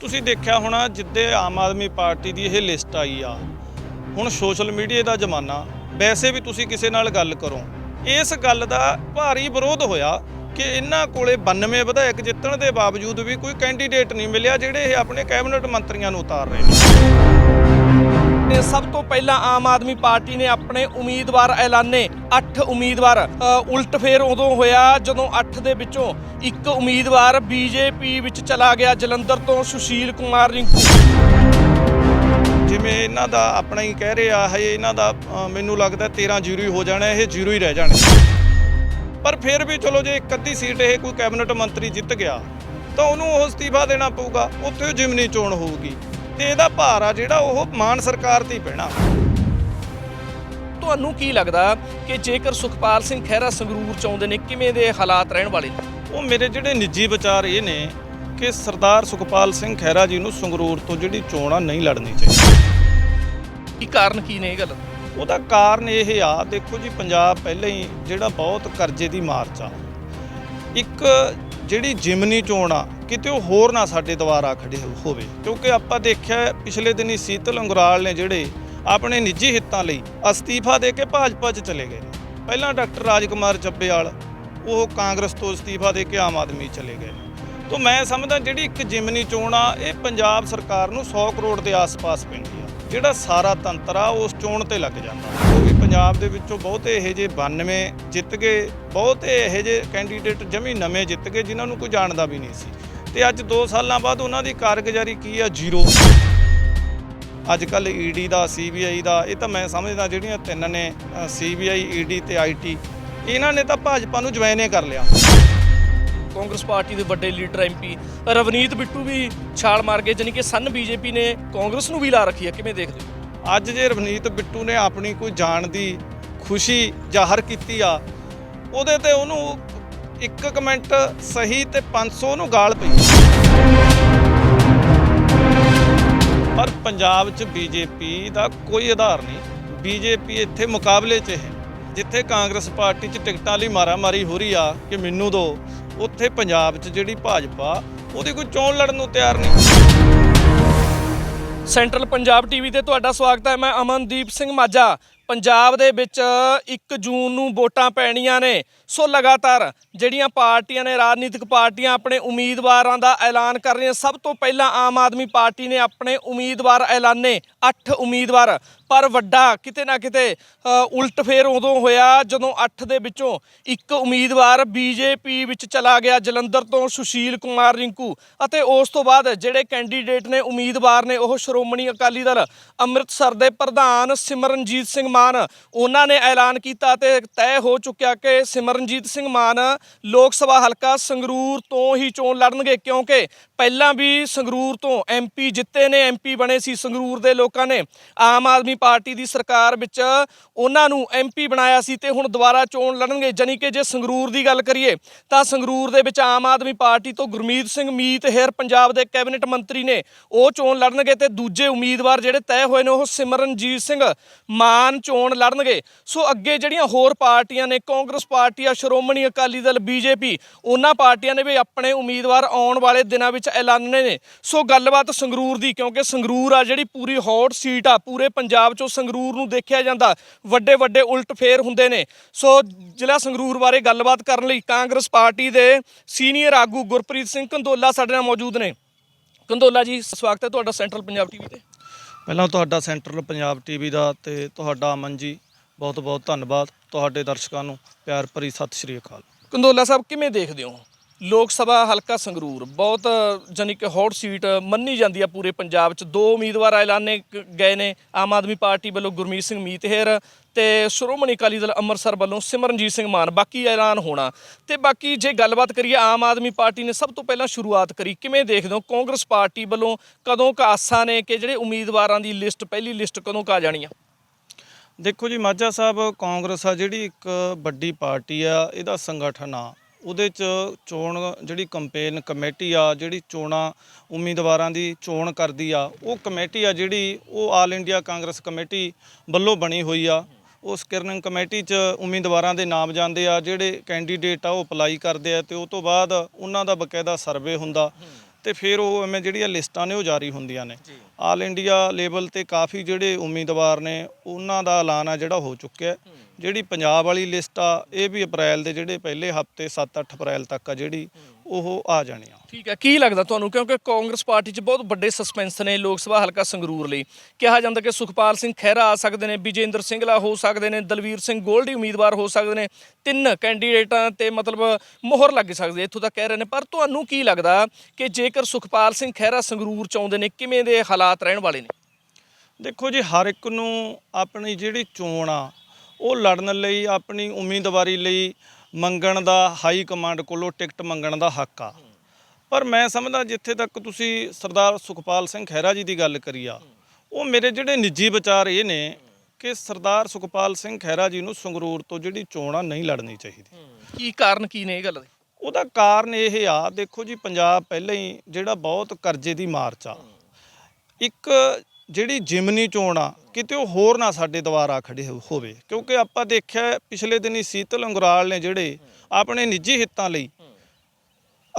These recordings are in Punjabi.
ਤੁਸੀਂ ਦੇਖਿਆ ਹੋਣਾ ਜਿੱਦੇ ਆਮ ਆਦਮੀ ਪਾਰਟੀ ਦੀ ਇਹ ਲਿਸਟ ਆਈ ਆ। ਹੁਣ ਸੋਸ਼ਲ ਮੀਡੀਆ ਦਾ ਜ਼ਮਾਨਾ, ਵੈਸੇ ਵੀ ਤੁਸੀਂ ਕਿਸੇ ਨਾਲ ਗੱਲ ਕਰੋ। ਇਸ ਗੱਲ ਦਾ ਭਾਰੀ ਵਿਰੋਧ ਹੋਇਆ ਕਿ ਇਹਨਾਂ ਕੋਲੇ 92 ਵਿਧਾਇਕ ਜਿੱਤਣ ਦੇ ਬਾਵਜੂਦ ਵੀ ਕੋਈ ਕੈਂਡੀਡੇਟ ਨਹੀਂ ਮਿਲਿਆ, ਜਿਹੜੇ ਇਹ ਆਪਣੇ ਕੈਬਨਿਟ ਮੰਤਰੀਆਂ ਨੂੰ ਉਤਾਰ ਰਹੇ ਨੇ। ਤੇ ਸਭ ਤੋਂ ਪਹਿਲਾਂ ਆਮ ਆਦਮੀ ਪਾਰਟੀ ਨੇ ਆਪਣੇ ਉਮੀਦਵਾਰ ਐਲਾਨੇ 8 ਉਮੀਦਵਾਰ। ਉਲਟ ਫੇਰ ਉਦੋਂ ਹੋਇਆ ਜਦੋਂ 8 ਦੇ ਵਿੱਚੋਂ ਇੱਕ ਉਮੀਦਵਾਰ ਬੀਜੇਪੀ ਵਿੱਚ ਚਲਾ ਗਿਆ, ਜਲੰਧਰ ਤੋਂ ਸੁਸ਼ੀਲ ਕੁਮਾਰ ਰਿੰਕੂ। ਜਿਵੇਂ ਇਹਨਾਂ ਦਾ ਆਪਣਾ ਹੀ ਕਹਿ ਰਿਹਾ ਹੈ ਇਹਨਾਂ ਦਾ ਮੈਨੂੰ ਲੱਗਦਾ 13 ਜ਼ੀਰੋ ਹੀ ਹੋ ਜਾਣਾ, ਇਹ ਜ਼ੀਰੋ ਹੀ ਰਹਿ ਜਾਣੇ। ਪਰ ਫਿਰ ਵੀ ਚਲੋ ਜੇ ਇੱਕ ਅੱਧੀ ਸੀਟ ਇਹ ਕੋਈ ਕੈਬਨਿਟ ਮੰਤਰੀ ਜਿੱਤ ਗਿਆ, ਤਾਂ ਉਹਨੂੰ ਉਹ ਅਸਤੀਫਾ ਦੇਣਾ ਪਊਗਾ, ਉੱਥੇ ਜਿਮਨੀ ਚੋਣ ਹੋਊਗੀ। ਤੇ ਇਹਦਾ ਭਾਰ ਆ ਜਿਹੜਾ ਉਹ ਮਾਨ ਸਰਕਾਰ ਤੇ ਹੀ ਪੈਣਾ। ਤੁਹਾਨੂੰ ਕੀ ਲੱਗਦਾ ਕਿ ਜੇਕਰ ਸੁਖਪਾਲ ਸਿੰਘ ਖਹਿਰਾ ਸੰਗਰੂਰ ਚ ਆਉਂਦੇ ਨੇ ਕਿਵੇਂ ਦੇ ਹਾਲਾਤ ਰਹਿਣ ਵਾਲੇ ਨੇ? ਉਹ ਮੇਰੇ ਜਿਹੜੇ ਨਿੱਜੀ ਵਿਚਾਰ ਇਹ ਨੇ ਕਿ ਸਰਦਾਰ ਸੁਖਪਾਲ ਸਿੰਘ ਖਹਿਰਾ ਜੀ ਨੂੰ ਸੰਗਰੂਰ ਤੋਂ ਜਿਹੜੀ ਚੋਣ ਆ ਨਹੀਂ ਲੜਨੀ ਚਾਹੀਦੀ। ਕੀ ਕਾਰਨ ਕੀ ਨੇ ਇਹ ਗੱਲ? ਉਹਦਾ ਕਾਰਨ ਇਹ ਆ ਦੇਖੋ ਜੀ ਪੰਜਾਬ ਪਹਿਲਾਂ ਹੀ ਜਿਹੜਾ ਬਹੁਤ ਕਰਜ਼ੇ ਦੀ ਮਾਰ 'ਚ ਆ ਇੱਕ ਜਿਹੜੀ ਜਿਮਨੀ ਚੋਣ ਆ ਕਿਤੇ ਉਹ ਹੋਰ ਨਾ ਸਾਡੇ ਦੁਆਰਾ ਖੜੇ ਹੋਵੇ। ਕਿਉਂਕਿ ਆਪਾਂ ਦੇਖਿਆ ਪਿਛਲੇ ਦਿਨੀ ਸੀਤਲ ਅੰਗਰਾਲ ਨੇ ਜਿਹੜੇ ਆਪਣੇ ਨਿੱਜੀ ਹਿੱਤਾਂ ਲਈ ਅਸਤੀਫਾ ਦੇ ਕੇ ਭਾਜਪਾ 'ਚ ਚਲੇ ਗਏ ਨੇ। ਪਹਿਲਾਂ ਡਾਕਟਰ ਰਾਜਕੁਮਾਰ ਚੱਬੇਵਾਲ ਉਹ ਕਾਂਗਰਸ ਤੋਂ ਅਸਤੀਫਾ ਦੇ ਕੇ ਆਮ ਆਦਮੀ ਚਲੇ ਗਏ ਨੇ। ਤੋਂ ਮੈਂ ਸਮਝਦਾ ਜਿਹੜੀ ਇੱਕ ਜਿਮਨੀ ਚੋਣ ਆ, ਇਹ ਪੰਜਾਬ ਸਰਕਾਰ ਨੂੰ 100 ਕਰੋੜ ਦੇ ਆਸ-ਪਾਸ ਪੈਂਦੀ ਆ। ਜਿਹੜਾ ਸਾਰਾ ਤੰਤਰ ਆ, ਉਸ ਚੋਣ ਤੇ ਲੱਗ ਜਾਂਦਾ। ਕਿਉਂਕਿ ਪੰਜਾਬ ਦੇ ਵਿੱਚੋਂ ਬਹੁਤੇ ਇਹੋ ਜਿਹੇ 92 ਜਿੱਤ ਗਏ, ਬਹੁਤੇ ਇਹੋ ਜਿਹੇ ਕੈਂਡੀਡੇਟ ਜਮੀ ਨਵੇਂ ਜਿੱਤ ਗਏ, ਜਿਨ੍ਹਾਂ ਨੂੰ ਕੋਈ ਜਾਣਦਾ ਵੀ ਨਹੀਂ ਸੀ। ਤੇ ਅੱਜ 2 ਸਾਲਾਂ ਬਾਅਦ ਉਹਨਾਂ ਦੀ ਕਾਰਗੁਜ਼ਾਰੀ ਕੀ ਆ? ਜ਼ੀਰੋ। ਅੱਜ ਕੱਲ ਈਡੀ ਦਾ ਸੀਬੀਆਈ ਦਾ ਇਹ ਤਾਂ ਮੈਂ ਸਮਝਦਾ ਜਿਹੜੀਆਂ ਤਿੰਨ ਨੇ ਸੀਬੀਆਈ ਈਡੀ ਤੇ ਆਈਟੀ ਇਹਨਾਂ ਨੇ ਤਾਂ ਭਾਜਪਾ ਨੂੰ ਜਵਾਇਨੇ ਕਰ ਲਿਆ। ਕਾਂਗਰਸ ਪਾਰਟੀ ਦੇ ਵੱਡੇ ਲੀਡਰ ਐਮਪੀ ਰਵਨੀਤ ਬਿੱਟੂ ਵੀ ਛਾਲ ਮਾਰ ਗਏ ਜਾਨੀ ਕਿ ਸਨ ਬੀਜੇਪੀ ਨੇ ਕਾਂਗਰਸ ਨੂੰ ਵੀ ਲਾ ਰੱਖੀ ਹੈ ਕਿਵੇਂ ਦੇਖਦੇ ਹੋ? ਅੱਜ ਜੇ ਰਵਨੀਤ ਬਿੱਟੂ ਨੇ ਆਪਣੀ ਕੋਈ ਜਾਣ ਦੀ ਖੁਸ਼ੀ ਜ਼ਾਹਰ ਕੀਤੀ ਆ ਉਹਦੇ ਤੇ ਉਹਨੂੰ ਇੱਕ ਕਮੈਂਟ ਸਹੀ ਤੇ 500 ਨੂੰ ਗਾਲ ਪਈ। ਪਰ ਪੰਜਾਬ 'ਚ ਬੀਜੇਪੀ ਦਾ ਕੋਈ ਆਧਾਰ ਨਹੀਂ। ਬੀਜੇਪੀ ਇੱਥੇ ਮੁਕਾਬਲੇ 'ਚ ਹੈ, ਜਿੱਥੇ ਕਾਂਗਰਸ ਪਾਰਟੀ 'ਚ ਟਿਕਟਾਂ ਲਈ ਮਾਰਾਮਾਰੀ ਹੋ ਰਹੀ ਆ ਕਿ ਮੈਨੂੰ ਦੋ, ਉੱਥੇ ਪੰਜਾਬ 'ਚ ਜਿਹੜੀ ਭਾਜਪਾ, ਉਹਦੀ ਕੋਈ ਚੋਣ ਲੜਨ ਨੂੰ ਤਿਆਰ ਨਹੀਂ। ਸੈਂਟਰਲ ਪੰਜਾਬ ਟੀਵੀ ਤੇ ਤੁਹਾਡਾ ਸਵਾਗਤ ਹੈ, ਮੈਂ ਅਮਨਦੀਪ ਸਿੰਘ ਮਾਝਾ। ਪੰਜਾਬ ਦੇ ਵਿੱਚ 1 ਜੂਨ ਨੂੰ ਵੋਟਾਂ ਪੈਣੀਆਂ ਨੇ। ਸੋ ਲਗਾਤਾਰ ਜਿਹੜੀਆਂ ਪਾਰਟੀਆਂ ਨੇ, ਰਾਜਨੀਤਿਕ ਪਾਰਟੀਆਂ ਆਪਣੇ ਉਮੀਦਵਾਰਾਂ ਦਾ ਐਲਾਨ ਕਰ ਰਹੀਆਂ ਸਭ ਤੋਂ ਪਹਿਲਾਂ ਆਮ ਆਦਮੀ ਪਾਰਟੀ ਨੇ ਆਪਣੇ ਉਮੀਦਵਾਰ ਐਲਾਨੇ 8 ਉਮੀਦਵਾਰ। ਪਰ ਵੱਡਾ ਕਿਤੇ ਨਾ ਕਿਤੇ ਉਲਟ ਫੇਰ ਉਦੋਂ ਹੋਇਆ ਜਦੋਂ 8 ਦੇ ਵਿੱਚੋਂ ਇੱਕ ਉਮੀਦਵਾਰ ਬੀਜੇਪੀ ਵਿੱਚ ਚਲਾ ਗਿਆ ਜਲੰਧਰ ਤੋਂ ਸੁਸ਼ੀਲ ਕੁਮਾਰ ਰਿੰਕੂ ਅਤੇ ਉਸ ਤੋਂ ਬਾਅਦ ਜਿਹੜੇ ਕੈਂਡੀਡੇਟ ਨੇ ਉਮੀਦਵਾਰ ਨੇ ਉਹ ਸ਼੍ਰੋਮਣੀ ਅਕਾਲੀ ਦਲ ਅੰਮ੍ਰਿਤਸਰ ਦੇ ਪ੍ਰਧਾਨ ਸਿਮਰਨਜੀਤ ਸਿੰਘ ਮਾਨ, ਉਹਨਾਂ ਨੇ ਐਲਾਨ ਕੀਤਾ ਤੇ ਤੈਅ ਹੋ ਚੁੱਕਿਆ ਕਿ ਸਿਮਰਨਜੀਤ ਸਿੰਘ ਮਾਨ ਲੋਕ ਸਭਾ ਹਲਕਾ ਸੰਗਰੂਰ ਤੋਂ ਹੀ ਚੋਣ ਲੜਨਗੇ ਕਿਉਂਕਿ ਪਹਿਲਾਂ ਵੀ ਸੰਗਰੂਰ ਤੋਂ ਐਮਪੀ ਜਿੱਤੇ ਨੇ ਐਮਪੀ ਬਣੇ ਸੀ ਸੰਗਰੂਰ ਦੇ ਲੋਕਾਂ ਨੇ। ਆਮ ਆਦਮੀ ਪਾਰਟੀ ਦੀ ਸਰਕਾਰ ਵਿੱਚ ਉਹਨਾਂ ਨੂੰ ਐਮਪੀ ਬਣਾਇਆ ਸੀ ਤੇ ਹੁਣ ਦੁਬਾਰਾ ਚੋਣ ਲੜਨਗੇ। ਜਾਨੀ ਕਿ ਜੇ ਸੰਗਰੂਰ ਦੀ ਗੱਲ ਕਰੀਏ, ਤਾਂ ਸੰਗਰੂਰ ਦੇ ਵਿੱਚ ਆਮ ਆਦਮੀ ਪਾਰਟੀ ਤੋਂ ਗੁਰਮੀਤ ਸਿੰਘ, ਮੀਤ ਹੇਰ ਪੰਜਾਬ ਦੇ ਕੈਬਨਿਟ ਮੰਤਰੀ ਨੇ ਉਹ ਚੋਣ ਲੜਨਗੇ ਤੇ ਦੂਜੇ ਉਮੀਦਵਾਰ ਜਿਹੜੇ ਤੈਅ ਹੋਏ ਨੇ ਉਹ ਸਿਮਰਨਜੀਤ ਸਿੰਘ ਮਾਨ ਚੋਣ ਲੜਨਗੇ। ਸੋ ਅੱਗੇ ਜਿਹੜੀਆਂ ਹੋਰ ਪਾਰਟੀਆਂ ਨੇ, ਕਾਂਗਰਸ ਪਾਰਟੀ ਆ, ਸ਼੍ਰੋਮਣੀ ਅਕਾਲੀ ਦਲ ਬੀਜੇਪੀ ਉਹਨਾਂ ਪਾਰਟੀਆਂ ਨੇ ਵੀ ਆਪਣੇ ਉਮੀਦਵਾਰ ਆਉਣ ਵਾਲੇ ਦਿਨਾਂ ਵਿੱਚ ਐਲਾਨਣੇ ਨੇ। ਸੋ ਗੱਲਬਾਤ ਸੰਗਰੂਰ ਦੀ, ਕਿਉਂਕਿ ਸੰਗਰੂਰ ਆ ਜਿਹੜੀ ਪੂਰੀ ਹੌਟ ਸੀਟ ਆ, ਪੂਰੇ ਪੰਜਾਬ ਚੋਂ ਸੰਗਰੂਰ ਨੂੰ ਦੇਖਿਆ ਜਾਂਦਾ ਵੱਡੇ ਵੱਡੇ ਉਲਟ ਫੇਰ ਹੁੰਦੇ ਨੇ। ਸੋ ਜ਼ਿਲ੍ਹਾ ਸੰਗਰੂਰ ਬਾਰੇ ਗੱਲਬਾਤ ਕਰਨ ਲਈ ਕਾਂਗਰਸ ਪਾਰਟੀ ਦੇ ਸੀਨੀਅਰ ਆਗੂ ਗੁਰਪ੍ਰੀਤ ਸਿੰਘ ਕੰਦੋਲਾ ਸਾਡੇ ਨਾਲ ਮੌਜੂਦ ਨੇ। ਕੰਦੋਲਾ ਜੀ ਸਵਾਗਤ ਹੈ ਤੁਹਾਡਾ ਸੈਂਟਰਲ ਪੰਜਾਬ ਟੀਵੀ ਤੇ। ਪਹਿਲਾਂ ਤੁਹਾਡਾ ਸੈਂਟਰਲ ਪੰਜਾਬ ਟੀਵੀ ਦਾ ਤੇ ਤੁਹਾਡਾ ਅਮਨ ਜੀ ਬਹੁਤ ਬਹੁਤ ਧੰਨਵਾਦ ਤੁਹਾਡੇ ਦਰਸ਼ਕਾਂ ਨੂੰ ਪਿਆਰ ਭਰੀ ਸਤਿ ਸ਼੍ਰੀ ਅਕਾਲ। ਕੰਦੋਲਾ ਸਾਹਿਬ ਕਿਵੇਂ ਦੇਖਦੇ ਹੋ? ਲੋਕ ਸਭਾ ਹਲਕਾ ਸੰਗਰੂਰ, ਬਹੁਤ ਜਾਨੀ ਕਿ ਹੌਟ ਸੀਟ ਮੰਨੀ ਜਾਂਦੀ ਆ ਪੂਰੇ ਪੰਜਾਬ 'ਚ। ਦੋ ਉਮੀਦਵਾਰ ਐਲਾਨੇ ਗਏ ਨੇ, ਆਮ ਆਦਮੀ ਪਾਰਟੀ ਵੱਲੋਂ ਗੁਰਮੀਤ ਸਿੰਘ ਮੀਤਹੇਰ ਤੇ ਸ਼੍ਰੋਮਣੀ ਅਕਾਲੀ ਦਲ ਅੰਮ੍ਰਿਤਸਰ ਵੱਲੋਂ ਸਿਮਰਨਜੀਤ ਸਿੰਘ ਮਾਨ, ਬਾਕੀ ਐਲਾਨ ਹੋਣਾ। ਤੇ ਬਾਕੀ ਜੇ ਗੱਲਬਾਤ ਕਰੀਏ, ਆਮ ਆਦਮੀ ਪਾਰਟੀ ਨੇ ਸਭ ਤੋਂ ਪਹਿਲਾਂ ਸ਼ੁਰੂਆਤ ਕਰੀ, ਕਿਵੇਂ ਦੇਖਦੇ ਹੋ? ਕਾਂਗਰਸ ਪਾਰਟੀ ਵੱਲੋਂ ਕਦੋਂ ਕ ਆਸਾਂ ਨੇ ਕਿ ਜਿਹੜੇ ਉਮੀਦਵਾਰਾਂ ਦੀ ਲਿਸਟ, ਪਹਿਲੀ ਲਿਸਟ ਕਦੋਂ ਕ ਆ ਜਾਣੀ ਆ? ਦੇਖੋ ਜੀ, ਮਾਝਾ ਸਾਹਿਬ ਕਾਂਗਰਸ ਆ ਜਿਹੜੀ ਇੱਕ ਵੱਡੀ ਪਾਰਟੀ ਆ, ਇਹਦਾ ਸੰਗਠਨ ਆ। ਉਹਦੇ ਚ ਚੋਣ ਜਿਹੜੀ ਕੰਪੇਨ ਕਮੇਟੀ ਆ, ਜਿਹੜੀ ਚੋਣਾਂ ਉਮੀਦਵਾਰਾਂ ਦੀ ਚੋਣ ਕਰਦੀ ਆ, ਉਹ ਕਮੇਟੀ ਆ ਜਿਹੜੀ ਉਹ ਆਲ ਇੰਡੀਆ ਕਾਂਗਰਸ ਕਮੇਟੀ ਵੱਲੋਂ ਬਣੀ ਹੋਈ ਆ। ਉਸ ਸਕ੍ਰੀਨਿੰਗ ਕਮੇਟੀ 'ਚ ਉਮੀਦਵਾਰਾਂ ਦੇ ਨਾਮ ਜਾਂਦੇ ਆ, ਜਿਹੜੇ ਕੈਂਡੀਡੇਟ ਆ ਉਹ ਅਪਲਾਈ ਕਰਦੇ ਆ ਤੇ ਉਹ ਤੋਂ ਬਾਅਦ ਉਹਨਾਂ ਦਾ ਬਕਾਇਦਾ ਸਰਵੇ ਹੁੰਦਾ। ਤੇ ਫਿਰ ਉਹ ਐਵੇਂ ਜਿਹੜੀਆਂ ਲਿਸਟਾਂ ਨੇ ਉਹ ਜਾਰੀ ਹੁੰਦੀਆਂ ਨੇ। ਆਲ ਇੰਡੀਆ ਲੈਵਲ ਤੇ ਕਾਫੀ ਜਿਹੜੇ ਉਮੀਦਵਾਰ ਨੇ ਉਹਨਾਂ ਦਾ ਐਲਾਨ ਆ ਜਿਹੜਾ ਹੋ ਚੁੱਕਿਆ। ਹੈ। ਜਿਹੜੀ ਪੰਜਾਬ ਵਾਲੀ ਲਿਸਟ ਆ ਇਹ ਵੀ ਅਪ੍ਰੈਲ ਦੇ ਜਿਹੜੇ ਪਹਿਲੇ ਹਫ਼ਤੇ 7-8 ਅਪ੍ਰੈਲ ਤੱਕ ਆ ਜਿਹੜੀ ਉਹ ਆ ਜਾਣੀ ਆ। ਠੀਕ ਹੈ ਕੀ ਲੱਗਦਾ ਤੁਹਾਨੂੰ? ਕਿਉਂਕਿ ਕਾਂਗਰਸ ਪਾਰਟੀ 'ਚ ਬਹੁਤ ਵੱਡੇ ਸਸਪੈਂਸ ਨੇ ਲੋਕ ਸਭਾ ਹਲਕਾ ਸੰਗਰੂਰ ਲਈ। ਕਿਹਾ ਜਾਂਦਾ ਕਿ ਸੁਖਪਾਲ ਸਿੰਘ ਖਹਿਰਾ ਆ ਸਕਦੇ ਨੇ ਵਿਜੇਂਦਰ ਸਿੰਘਲਾ ਹੋ ਸਕਦੇ ਨੇ ਦਲਵੀਰ ਸਿੰਘ ਗੋਲਡੀ ਉਮੀਦਵਾਰ ਹੋ ਸਕਦੇ ਨੇ ਤਿੰਨ ਕੈਂਡੀਡੇਟਾਂ ਤੇ ਮਤਲਬ ਮੋਹਰ ਲੱਗ ਸਕਦੀ ਹੈ ਇੱਥੋਂ ਤੱਕ ਕਹਿ ਰਹੇ ਨੇ। ਪਰ ਤੁਹਾਨੂੰ ਕੀ ਲੱਗਦਾ ਕਿ ਜੇਕਰ ਸੁਖਪਾਲ ਸਿੰਘ ਖਹਿਰਾ ਸੰਗਰੂਰ ਚ ਆਉਂਦੇ ਨੇ ਕਿਵੇਂ ਦੇ ਹਾਲਾਤ ਰਹਿਣ ਵਾਲੇ ਨੇ? ਦੇਖੋ ਜੀ ਹਰ ਇੱਕ ਨੂੰ ਆਪਣੀ ਜਿਹੜੀ ਚੋਣ ਆ ਉਹ ਲੜਨ ਲਈ ਆਪਣੀ ਉਮੀਦਵਾਰੀ ਲਈ ਮੰਗਣ ਦਾ ਹਾਈ ਕਮਾਂਡ ਕੋਲੋਂ ਟਿਕਟ ਮੰਗਣ ਦਾ ਹੱਕ ਆ। ਪਰ ਮੈਂ ਸਮਝਦਾ ਜਿੱਥੇ ਤੱਕ ਤੁਸੀਂ ਸਰਦਾਰ ਸੁਖਪਾਲ ਸਿੰਘ ਖਹਿਰਾ ਜੀ ਦੀ ਗੱਲ ਕਰੀ ਆ ਉਹ ਮੇਰੇ ਜਿਹੜੇ ਨਿੱਜੀ ਵਿਚਾਰ ਇਹ ਨੇ ਕਿ ਸਰਦਾਰ ਸੁਖਪਾਲ ਸਿੰਘ ਖਹਿਰਾ ਜੀ ਨੂੰ ਸੰਗਰੂਰ ਤੋਂ ਜਿਹੜੀ ਚੋਣ ਨਹੀਂ ਲੜਨੀ ਚਾਹੀਦੀ। ਕੀ ਕਾਰਨ ਕੀ ਨੇ ਇਹ ਗੱਲ ਦੇ? ਉਹਦਾ ਕਾਰਨ ਇਹ ਆ ਦੇਖੋ ਜੀ ਪੰਜਾਬ ਪਹਿਲਾਂ ਹੀ ਜਿਹੜਾ ਬਹੁਤ ਕਰਜ਼ੇ ਦੀ ਮਾਰ 'ਚ ਆ ਇੱਕ ਜਿਹੜੀ ਜਿਮਨੀ ਚੋਣ ਆ, ਕਿਤੇ ਉਹ ਹੋਰ ਨਾ ਸਾਡੇ ਦੁਆਰਾ ਖੜੇ ਹੋ- ਹੋਵੇ। ਕਿਉਂਕਿ ਆਪਾਂ ਦੇਖਿਆ ਪਿਛਲੇ ਦਿਨੀ ਸੀਤਲ ਅੰਗਰਾਲ ਨੇ ਜਿਹੜੇ ਆਪਣੇ ਨਿੱਜੀ ਹਿੱਤਾਂ ਲਈ